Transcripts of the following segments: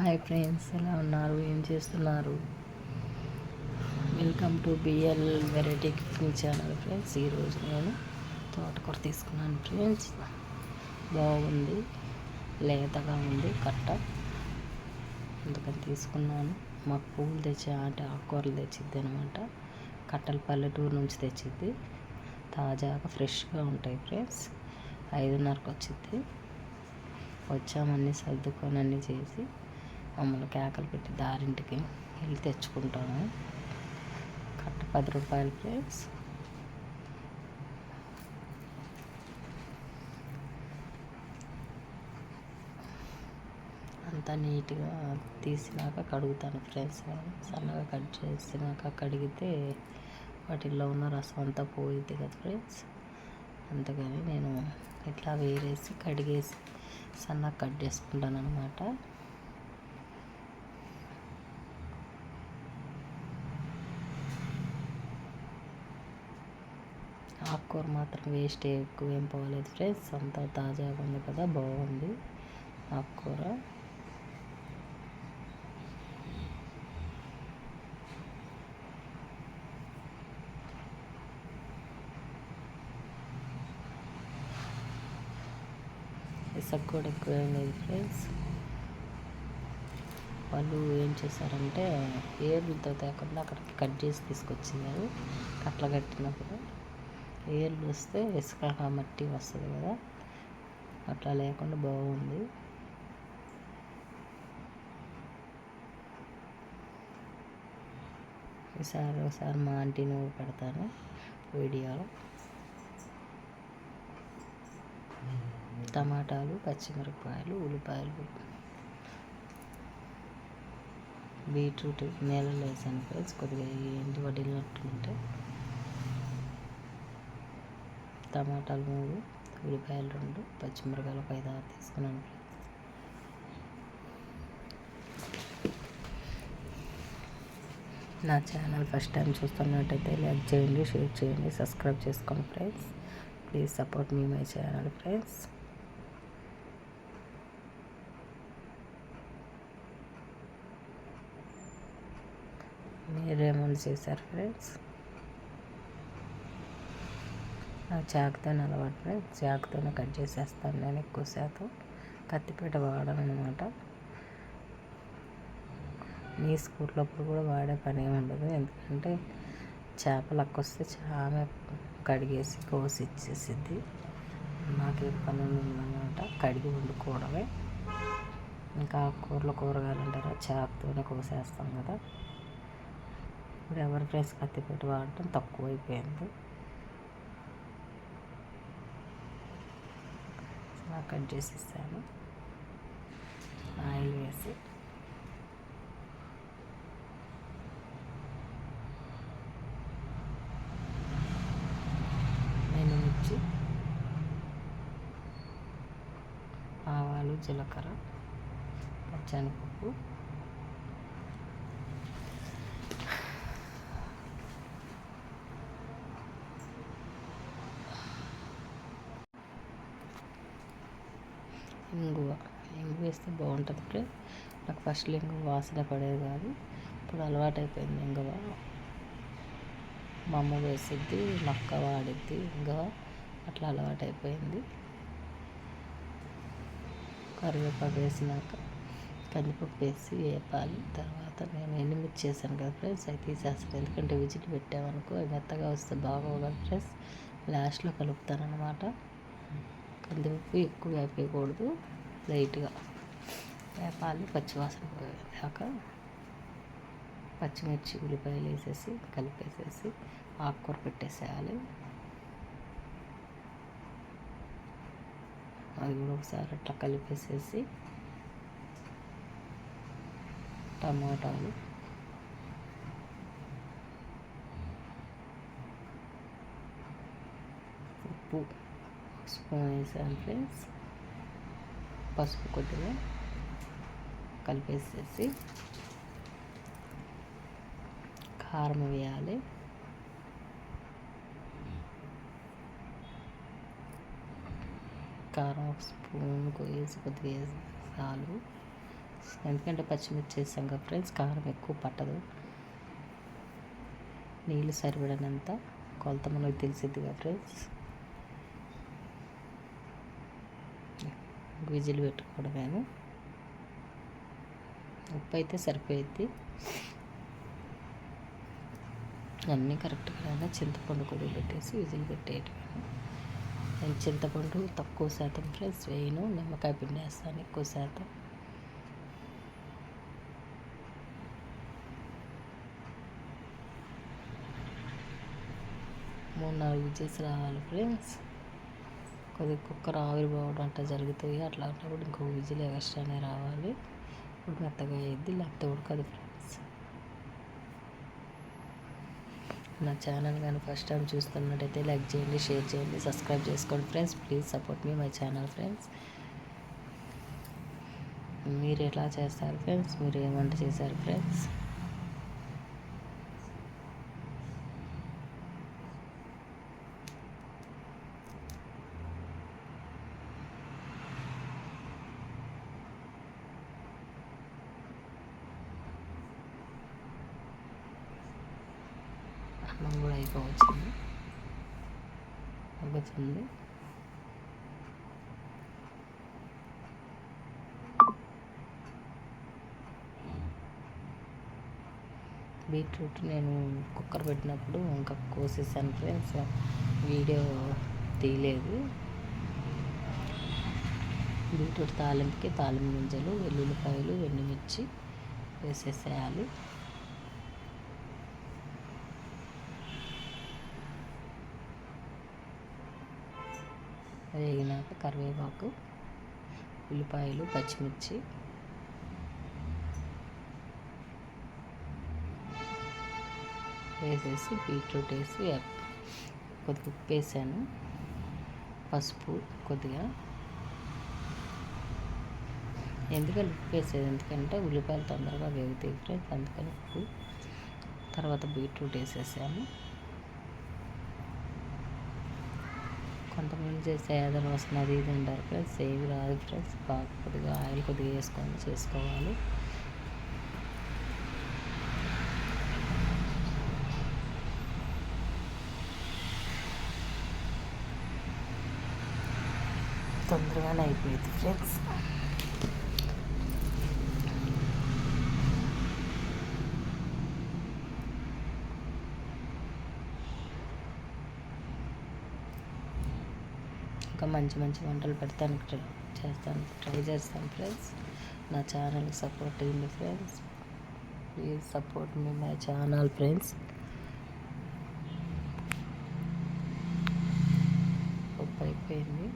Hi friends ఎలా ఉన్నారు? ఏం చేస్తున్నారు? Welcome to BL variety cooking channel friends ఈరోజు నేను తోటకూర తీసుకున్నాను ఫ్రెండ్స్ బాగుంది లేతగా ఉంది కట్ట. అందుకని తీసుకున్నాను. మాకు పువ్వులు తెచ్చి అంటే ఆకుకూరలు తెచ్చిద్ది అనమాట కట్టలు పల్లెటూరు నుంచి తెచ్చిద్ది. తాజాగా ఫ్రెష్గా ఉంటాయి ఫ్రెండ్స్ ఐదున్నరకు వచ్చింది వచ్చామన్నీ సర్దుకొని అన్నీ చేసి మమ్మల్ని కేకలు పెట్టి దారింటికి వెళ్ళి తెచ్చుకుంటాము కట్ట పది రూపాయలు ఫ్రెండ్స్ అంతా నీట్గా తీసినాక కడుగుతాను ఫ్రెండ్స్. సన్నగా కట్ చేసినాక కడిగితే వాటిల్లో ఉన్న రసం అంతా పోయిద్ది కదా ఫ్రెండ్స్. అందుకని నేను ఇట్లా వేరేసి కడిగేసి సన్నగా కట్ చేసుకుంటాను అనమాట కూర మాత్రం వేస్ట్ ఎక్కువ ఏం పోలేదు ఫ్రెండ్స్. అంతా తాజాగా ఉంది కదా బాగుంది ఆకుకూర ఇసుక కూడా ఎక్కువ లేదు ఫ్రెండ్స్. వాళ్ళు ఏం చేశారంటే ఏర్లతో తేకుండా అక్కడికి కట్ చేసి తీసుకొచ్చినారు. కట్ల కట్టినప్పుడు ఏర్లు వస్తే ఇసుక మట్టి వస్తుంది కదా. అట్లా లేకుండా బాగుంది. ఈసారి ఒకసారి మా ఆంటీని పెడతాను వీడియోలో. టమాటాలు పచ్చిమిరపకాయలు ఉల్లిపాయలు బీట్రూట్ నీళ్ళలో వేసాను ఫ్రెండ్స్. కొద్దిగా ఎండు వడిలినట్టుంటే టమాటాలు మూడు ఉల్లిపాయలు రెండు పచ్చిమిరపకాయలు ఒక ఐదు ఆరు తీసుకున్నాను. నా ఛానల్ ఫస్ట్ టైం చూస్తున్నట్టయితే లైక్ చేయండి షేర్ చేయండి సబ్స్క్రైబ్ చేసుకోండి friends. Please support me my channel friends. మీరేమన్నా చేశారు ఫ్రెండ్స్? చాకుతోనే అలవాటు చాకుతోనే కట్ చేసేస్తాను నేను ఎక్కువ శాతం. కత్తిపీట వాడను అనమాట నీ స్కూట్లప్పుడు కూడా వాడే పని ఉండదు ఎందుకంటే చేపలు అక్కొస్తే చాలా కడిగేసి కోసి ఇచ్చేసిద్ది. నాకే పని ఉందన్నమాట. కడిగి వండుకోవడమే. ఇంకా కూరలు కూరగాయలు అంటారా చాకుతోనే కోసేస్తాం కదా. ఇప్పుడు ఎవరి ప్లేస్ కత్తిపీట వాడటం తక్కువైపోయింది. అలా కట్ చేసి ఇస్తాను ఆయిల్ వేసి. నేను మిర్చి ఆవాలు జీలకర్ర పచ్చనిపప్పు ఇంగువ ఇంగు వేస్తే నాకు ఫస్ట్ ఇంగువ వాసన పడేది కాదు. ఇప్పుడు అలవాటు అయిపోయింది ఇంగువ మా అమ్మ వేసిద్ది మక్క వాడిద్ది ఇంగువ అట్లా అలవాటు అయిపోయింది కరివేపాకు వేసినాక కందిపప్పు వేసి వేపాలి. తర్వాత నేను ఎండుమిర్చి చేశాను కదా ఫ్రెండ్స్ అవి తీసేస్తాను. ఎందుకంటే విజిట్ పెట్టామనుకో మెత్తగా వస్తే బాగోవు కదా ఫ్రెండ్స్ లాస్ట్లో కలుపుతాను అనమాట కందిపప్పు ఎక్కువ వేపేయకూడదు లైట్గా. వేపాలు పచ్చివాసన పోయాక పచ్చిమిర్చి ఉల్లిపాయలు వేసేసి కలిపేసేసి ఆకుకూర పెట్టేసేయాలి. అది కూడా ఒకసారి అట్లా కలిపేసేసి టమాటాలు. ఉప్పు స్పూన్ వేసాను ఫ్రెండ్స్. పసుపు కొద్దిగా. కలిపేసేసి కారం వేయాలి. కారం ఒక స్పూన్ వేసి కొద్దిగా వేసి చాలు ఎందుకంటే పచ్చిమిర్చి వేసాం కదా ఫ్రెండ్స్ కారం ఎక్కువ పట్టదు. నీళ్ళు సరిపడినంత కొలత మనకు తెలిసిద్ది కదా ఫ్రెండ్స్. విజిల్ పెట్టుకోవడమేను. ఉప్పు అయితే సరిపోయిద్ది అన్నీ కరెక్ట్గా చింతపండు కూడా పెట్టేసి విజిల్ పెట్టేయటం నేను చింతపండు తక్కువ శాతం ఫ్రెండ్స్ వేయను. నిమ్మకాయ పిండి వేస్తాను ఎక్కువ శాతం. మూడు నాలుగు విజిల్స్ రావాలి ఫ్రెండ్స్. కొద్దిగా కుక్కర్ ఆవిరిపోవడం అట్లా జరుగుతాయి అట్లా ఉన్నప్పుడు ఇంకో విజిల్ ఎక్స్ట్రానే రావాలి. ఇప్పుడు మెత్తగా అయ్యిద్ది లేకపోతే ఉడకదు ఫ్రెండ్స్ నా ఛానల్ కానీ ఫస్ట్ టైం చూస్తున్నట్టయితే లైక్ చేయండి షేర్ చేయండి సబ్స్క్రైబ్ చేసుకోండి. Friends please support me my channel friends మీరు ఎలా చేస్తారు ఫ్రెండ్స్ మీరు ఏమంట చేశారు ఫ్రెండ్స్ అన్నం కూడా అయిపోవచ్చింది అవ్వుతుంది బీట్రూట్ నేను కుక్కర్ పెట్టినప్పుడు ఇంకా కోసేసాను ఫ్రెండ్స్. వీడియో తీయలేదు. బీట్రూట్ తాలింపుకి తాలింపు గింజలు వెల్లుల్లిపాయలు ఎండుమిర్చి వేసేసేయాలి. వేగినాక కరివేపాకు ఉల్లిపాయలు పచ్చిమిర్చి వేసేసి బీట్రూట్ వేసి కొద్దిగా ఉప్పు వేసాను. పసుపు కొద్దిగా. ఎందుకని ఉప్పు వేసేది? ఎందుకంటే ఉల్లిపాయలు తొందరగా వేగితే ఫ్రెండ్స్ అందుకని ఉప్పు. తర్వాత బీట్రూట్ వేసేసాను. కొంతమంది చేస్తే ఏదైనా వస్తున్నది ఇది ఉంటారు ఫ్రెండ్స్ ఏవి రాదు ఫ్రెండ్స్. బాగా కొద్దిగా ఆయిల్ కొద్దిగా వేసుకొని చేసుకోవాలి. తొందరగానే అయిపోయింది ఫ్రెండ్స్ ఇంకా మంచి మంచి వంటలు పెడతాను చేస్తాను ట్రై చేస్తాను ఫ్రెండ్స్ నా ఛానల్కి సపోర్ట్ అయ్యింది friends please support me my channel friends ఉప్పు అయిపోయింది.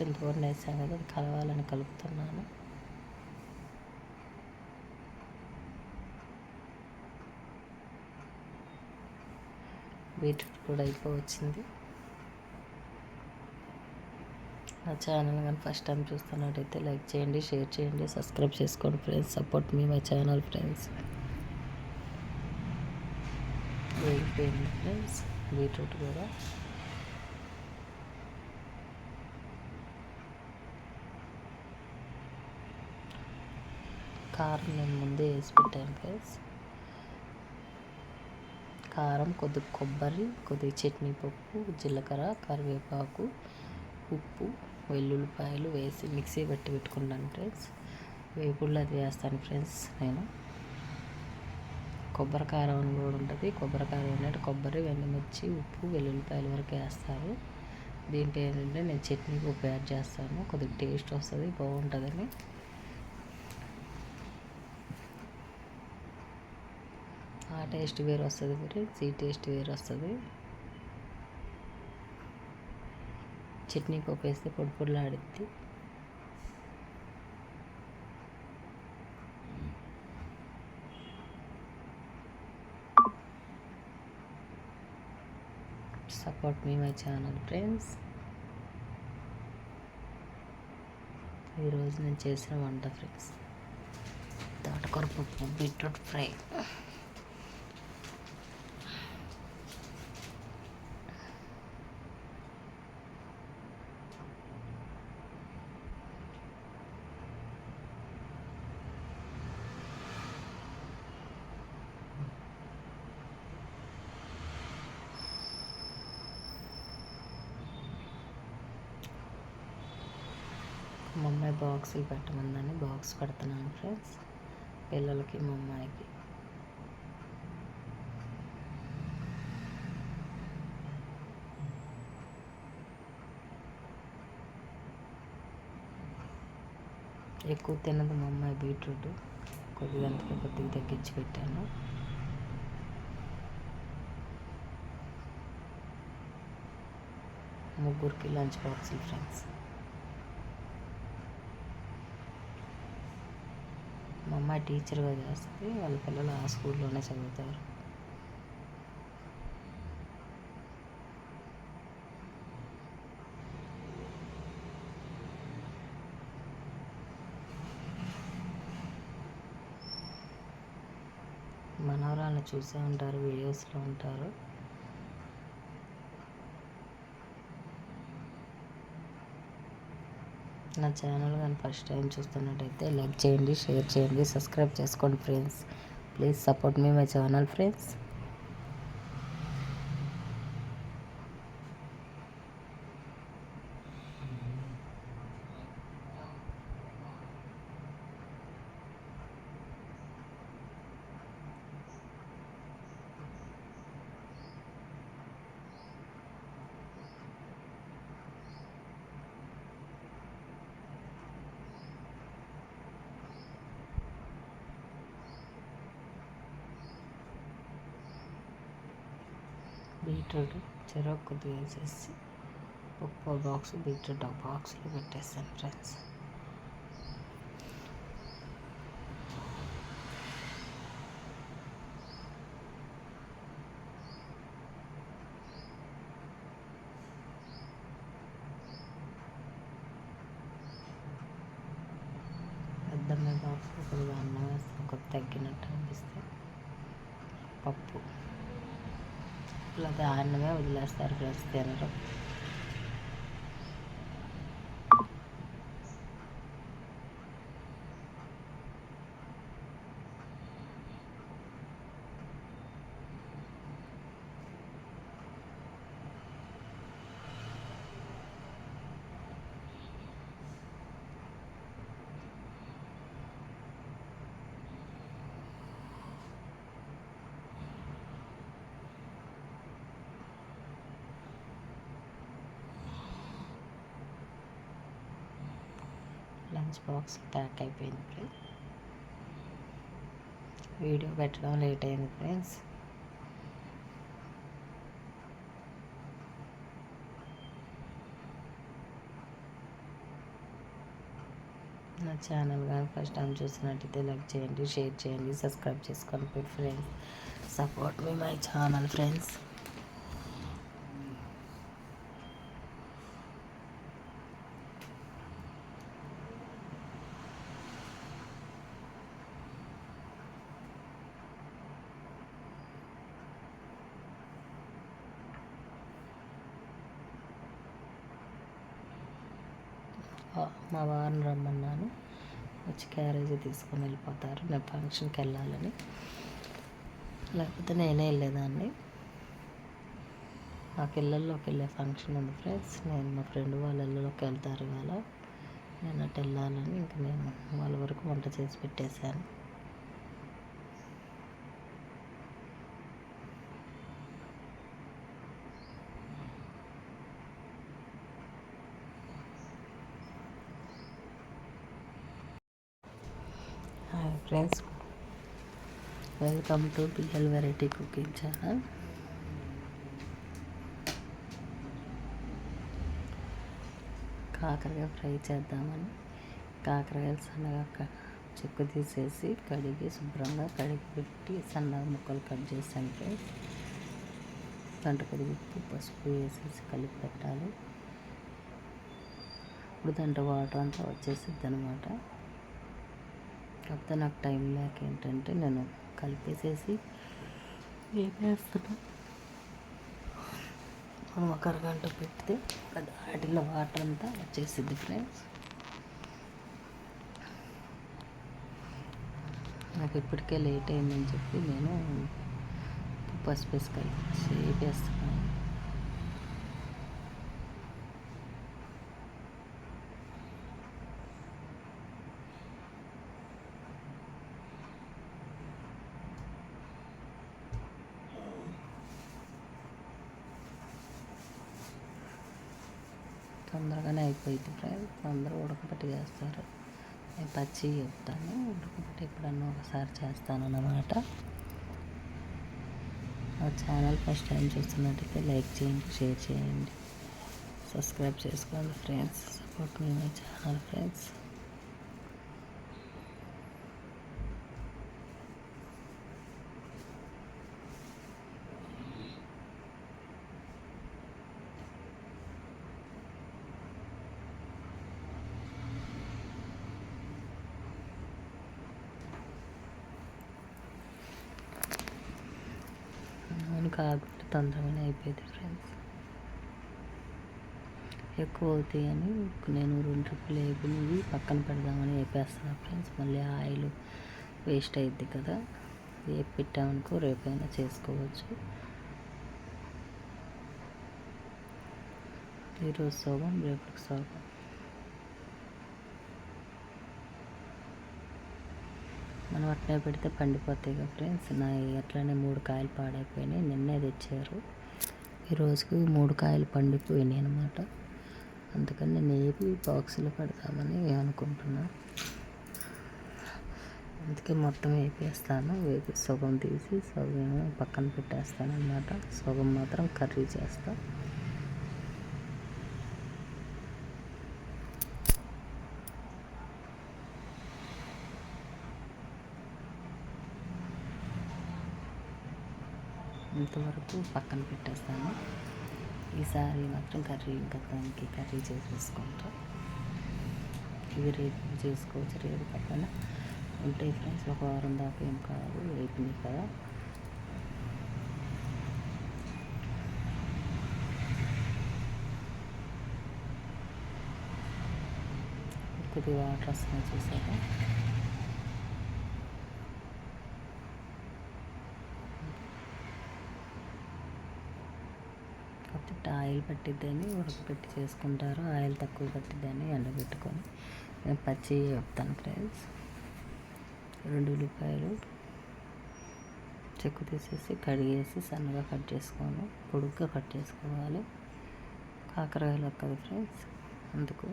చింతపండు వేసాను కదా అది కలవాలని కలుపుతున్నాను. బీట్రూట్ కూడా అయిపోవచ్చింది. నా ఛానల్ కానీ ఫస్ట్ టైం చూస్తున్నట్టయితే లైక్ చేయండి షేర్ చేయండి సబ్స్క్రైబ్ చేసుకోండి friends. Support me my channel friends. వేగిపోయింది ఫ్రెండ్స్ బీట్రూట్ కూడా. కారం నేను ముందే వేసి పెట్టాను ఫ్రెండ్స్. కారం కొద్ది కొబ్బరి కొద్దిగా చట్నీ పప్పు జీలకర్ర కరివేపాకు ఉప్పు వెల్లుల్లిపాయలు వేసి మిక్సీ పెట్టి పెట్టుకుంటాను ఫ్రెండ్స్. వేపుళ్ళు అది వేస్తాను ఫ్రెండ్స్ నేను. కొబ్బరి కారం అని కూడా ఉంటుంది. కొబ్బరికారం ఏంటంటే కొబ్బరి వెన్నమిర్చి ఉప్పు వెల్లుల్లిపాయలు వరకు వేస్తారు. దీంట్లో ఏంటంటే నేను చట్నీ ఉప్పు యాడ్ చేస్తాను. కొద్దిగా టేస్ట్ వస్తుంది బాగుంటుందని ఆ టేస్ట్ వేరు వస్తుంది ఫ్రెండ్స్ ఈ టేస్ట్ వేరు వస్తుంది. చట్నీ పప్పు వేస్తే పొడి పొడిలాడిద్ది support me my channel friends ఈరోజు నేను చేసిన వంట ఫ్రెండ్స్ తోటకూర పప్పు బీట్రూట్ ఫ్రై. అమ్మాయి బాక్సులు పెట్టమందని బాక్స్ పెడుతున్నాను ఫ్రెండ్స్. పిల్లలకి మా అమ్మాయికి. ఎక్కువ తినదు మా అమ్మాయి బీట్రూట్. కొద్దిగా అంతకే కొద్దిగా తగ్గించి పెట్టాను. ముగ్గురికి లంచ్ బాక్సులు ఫ్రెండ్స్. మా అమ్మాయి టీచర్గా చేస్తే వాళ్ళ పిల్లలు ఆ స్కూల్లోనే చదువుతారు. మనవరాలను చూసే ఉంటారు వీడియోస్లో ఉంటారు. నా ఛానల్ కానీ ఫస్ట్ టైం చూస్తున్నట్టయితే లైక్ చేయండి షేర్ చేయండి సబ్స్క్రైబ్ చేసుకోండి friends. Please support me my channel friends. Beetroot చెరకు కొద్దిగా వేసేసి ఒక్కో బాక్స్ బీట్రూట్ ఒక బాక్స్లో పెట్టేస్తాను ఫ్రెండ్స్. పెద్దమ్మాయి బాక్స్ కొద్దిగా అన్నం కొద్ది తగ్గినట్టు అనిపిస్తే. పప్పు. లేదా అన్నమే వదిలేస్తారు ఫ్రెండ్స్ తినరు. లంచ్ బాక్స్ ప్యాక్ అయిపోయింది ఫ్రెండ్స్ వీడియో పెట్టడం లేట్ అయింది ఫ్రెండ్స్ నా ఛానల్ కానీ ఫస్ట్ టైం చూసినట్టయితే లైక్ చేయండి షేర్ చేయండి సబ్స్క్రైబ్ చేసుకోండి friends support me my channel friends వచ్చి క్యారేజ్ తీసుకొని వెళ్ళిపోతారు. నేను ఫంక్షన్కి వెళ్ళాలని. లేకపోతే నేనే వెళ్ళేదాన్ని. మాకు ఇళ్ళల్లోకి వెళ్ళే ఫంక్షన్ ఉంది ఫ్రెండ్స్. నేను మా ఫ్రెండ్ వాళ్ళ ఇళ్ళలోకి వెళ్తారు ఇవాళ. నేను అటు వెళ్ళాలని ఇంక నేను వాళ్ళ వరకు వంట చేసి పెట్టేశాను hi friends welcome to PL variety cooking channel కాకరకాయ ఫ్రై చేద్దామని కాకరకాయలు సన్నగా చెక్కు తీసేసి కడిగి శుభ్రంగా కడిగి పెట్టి సన్నగా ముక్కలు కట్ చేసాను ఫ్రెండ్స్ దాంట్లో కొద్దిగా ఉప్పు పసుపు వేసేసి కలిపి పెట్టాలి. ఇప్పుడు దాంట్లో వాటర్ అంతా వచ్చేసిద్ది అనమాట కాకపోతే నాకు టైం లేక ఏంటంటే నేను కలిపేసేసి వేపేస్తున్నా. మనం ఒక అరగంట పెడితే వాటిలో వాటర్ అంతా వచ్చేసింది ఫ్రెండ్స్ నాకు ఇప్పటికే లేట్ అయిందని చెప్పి నేను పసుపు వేసి కలిపి వేపేస్తున్నాను తొందరగానే అయిపోయింది ఫ్రెండ్స్ అందరూ ఉడకబెట్టి చేస్తారు. నేను పచ్చి చెప్తాను. ఉడకబెట్టి ఎప్పుడన్నా ఒకసారి చేస్తాను అన్నమాట. నా ఛానల్ ఫస్ట్ టైం చూస్తున్నట్టయితే లైక్ చేయండి షేర్ చేయండి. సబ్స్క్రైబ్ చేసుకోండి friends support me channel friends కాకుండా తొందరగానే అయిపోయింది ఫ్రెండ్స్ ఎక్కువ అవుతాయని నేను రెండు ట్రిప్పులు అయిపోయినవి పక్కన పెడదామని వేపేస్తాను ఫ్రెండ్స్ మళ్ళీ ఆయిల్ వేస్ట్ అయింది కదా వేపెట్టామనుకో పెట్టామనుకో రేపైనా చేసుకోవచ్చు. ఈరోజు సోగం రేపటికి సోభం మనం అట్లే పెడితే పండిపోతాయి కదా ఫ్రెండ్స్. నా అట్లనే మూడు కాయలు పాడైపోయినాయి. నిన్నే తెచ్చారు. ఈరోజుకి మూడు కాయలు పండిపోయినాయి అనమాట అందుకని నేను ఏవి బాక్సులో పెడతామని అనుకుంటున్నా. అందుకే మొత్తం వేపేస్తాను. వేపి సగం తీసి సగం పక్కన పెట్టేస్తాను అనమాట సగం మాత్రం కర్రీ చేస్తాను వరకు పక్కన పెట్టేస్తాను. ఈసారి మాత్రం కర్రీ ఇంకా దానికి కర్రీ చేసేసుకుంటాం. ఇది రేపు చేసుకోవచ్చు రేపు పక్కన. ఉంటాయి ఫ్రెండ్స్ ఒక వారం దాకా ఏం కాదు అయిపోయింది కదా కొద్దిగా వాటర్ వస్తున్నాయి చూసారా? ఆయిల్ పట్టిద్దని ఉడకపెట్టి చేసుకుంటారు. ఆయిల్ తక్కువ పట్టిద్దని ఎండబెట్టుకొని. నేను పచ్చి చెప్తాను ఫ్రెండ్స్. రెండు ఉల్లిపాయలు చెక్కు తీసేసి కడిగేసి సన్నగా కట్ చేసుకోను. పొడుగ్గా కట్ చేసుకోవాలి. కాకరకాయలు కదా ఫ్రెండ్స్. అందుకు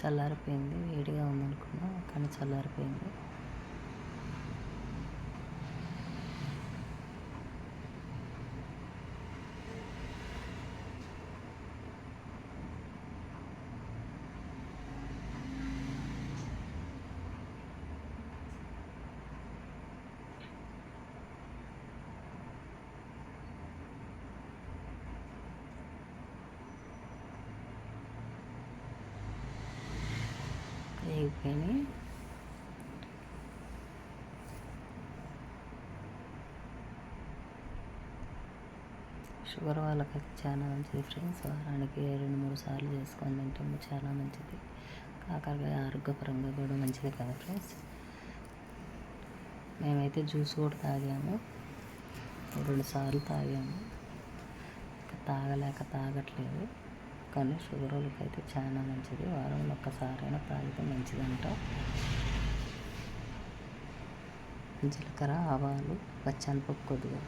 చల్లారిపోయింది వేడిగా ఉందనుకున్నా కానీ చల్లారిపోయింది. అయిపోయినాయి షుగర్ వాళ్ళకి చాలా మంచిది ఫ్రెండ్స్. వారానికి రెండు మూడు సార్లు చేసుకొని తింటే చాలా మంచిది. కాకరకాయ ఆరోగ్యపరంగా కూడా మంచిది కదా ఫ్రెండ్స్. మేమైతే జ్యూస్ కూడా తాగాము. రెండు సార్లు తాగాము. తాగలేక తాగట్లేదు. కానీ షుగర్ వాళ్ళకి అయితే చాలా మంచిది. వారంలో ఒక్కసారైనా తాగితే మంచిదంట. జీలకర్ర ఆవాలు పచ్చనిపప్పు కొద్దిగా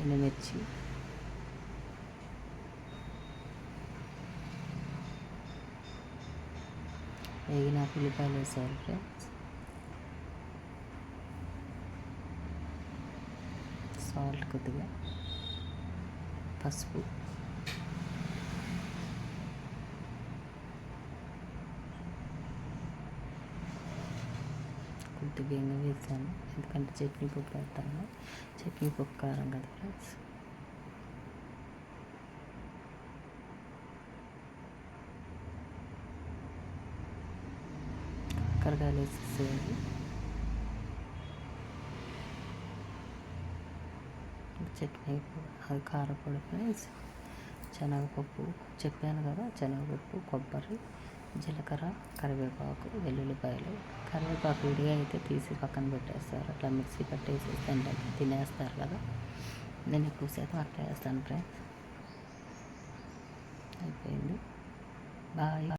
ఎండుమిర్చి. వేగిన ఉల్లిపాయలు వేసారు ఫ్రెండ్స్. సాల్ట్ కొద్దిగా. పసుపు. కొద్ది బియ్యం వేసాను. ఎందుకంటే చట్నీ పప్పు వేస్తాను చట్నీ పప్పు కారం కదా ఫ్రెండ్స్. కాకరకాయలు వేసేసేయాలి చట్నీ అది కారపొడి ఫ్రెండ్స్. శనగపప్పు చెప్పాను కదా శనగపప్పు కొబ్బరి జీలకర్ర కరివేపాకు వెల్లుల్లిపాయలు. కరివేపాకు విడిగా అయితే తీసి పక్కన పెట్టేస్తారు. అట్లా మిక్సీ పట్టేసి తింటారు తినేస్తారు కదా. నేను ఎక్కువ శాతం అట్లా వేస్తాను ఫ్రెండ్స్ అయిపోయింది. బాయ్